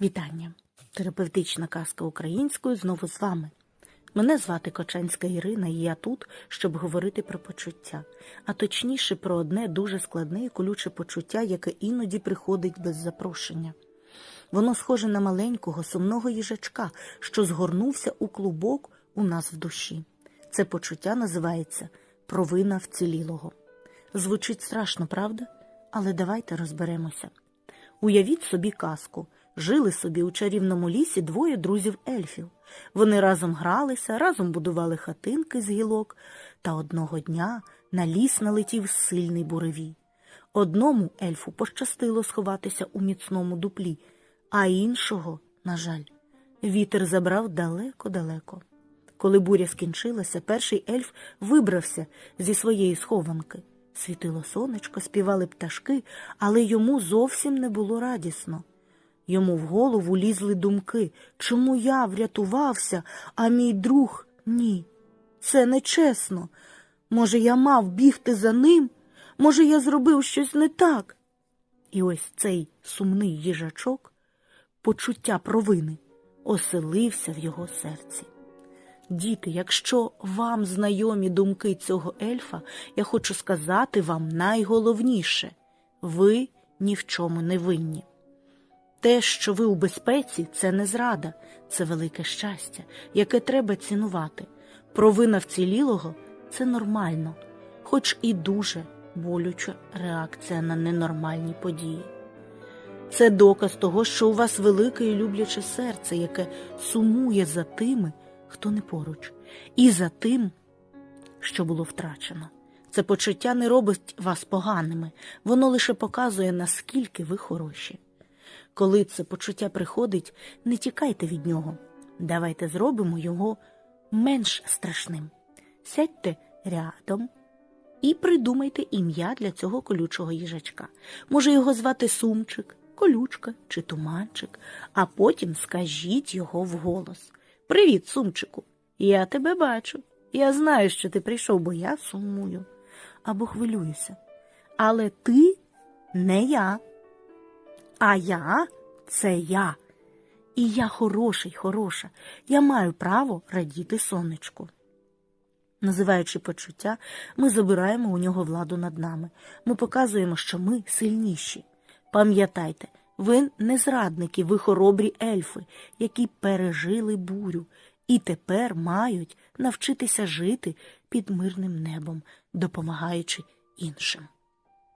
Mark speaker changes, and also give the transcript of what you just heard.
Speaker 1: Вітання! Терапевтична казка українською знову з вами. Мене звати Кочанська Ірина, і я тут, щоб говорити про почуття, а точніше про одне дуже складне і колюче почуття, яке іноді приходить без запрошення. Воно схоже на маленького сумного їжачка, що згорнувся у клубок у нас в душі. Це почуття називається провина вцілілого. Звучить страшно, правда? Але давайте розберемося. Уявіть собі казку. Жили собі у чарівному лісі двоє друзів ельфів. Вони разом гралися, разом будували хатинки з гілок, та одного дня на ліс налетів сильний буревій. Одному ельфу пощастило сховатися у міцному дуплі, а іншого, на жаль, вітер забрав далеко-далеко. Коли буря скінчилася, перший ельф вибрався зі своєї схованки. Світило сонечко, співали пташки, але йому зовсім не було радісно. Йому в голову лізли думки, чому я врятувався, а мій друг ні. Це нечесно. Може, я мав бігти за ним? Може, я зробив щось не так? І ось цей сумний їжачок, почуття провини, оселився в його серці. Діти, якщо вам знайомі думки цього ельфа, я хочу сказати вам найголовніше ви ні в чому не винні. Те, що ви у безпеці, це не зрада, це велике щастя, яке треба цінувати. Провина вцілілого це нормально, хоч і дуже болюча реакція на ненормальні події. Це доказ того, що у вас велике і любляче серце, яке сумує за тими, хто не поруч, і за тим, що було втрачено. Це почуття не робить вас поганими, воно лише показує, наскільки ви хороші. Коли це почуття приходить, не тікайте від нього. Давайте зробимо його менш страшним. Сядьте рядом і придумайте ім'я для цього колючого їжачка. Може його звати Сумчик, колючка чи туманчик, а потім скажіть його вголос. Привіт, Сумчику! Я тебе бачу. Я знаю, що ти прийшов, бо я сумую або хвилююся. Але ти не я. А я це я. І я хороший, хороша. Я маю право радіти сонечку. Називаючи почуття, ми забираємо у нього владу над нами. Ми показуємо, що ми сильніші. Пам'ятайте, ви не зрадники, ви хоробрі ельфи, які пережили бурю і тепер мають навчитися жити під мирним небом, допомагаючи іншим.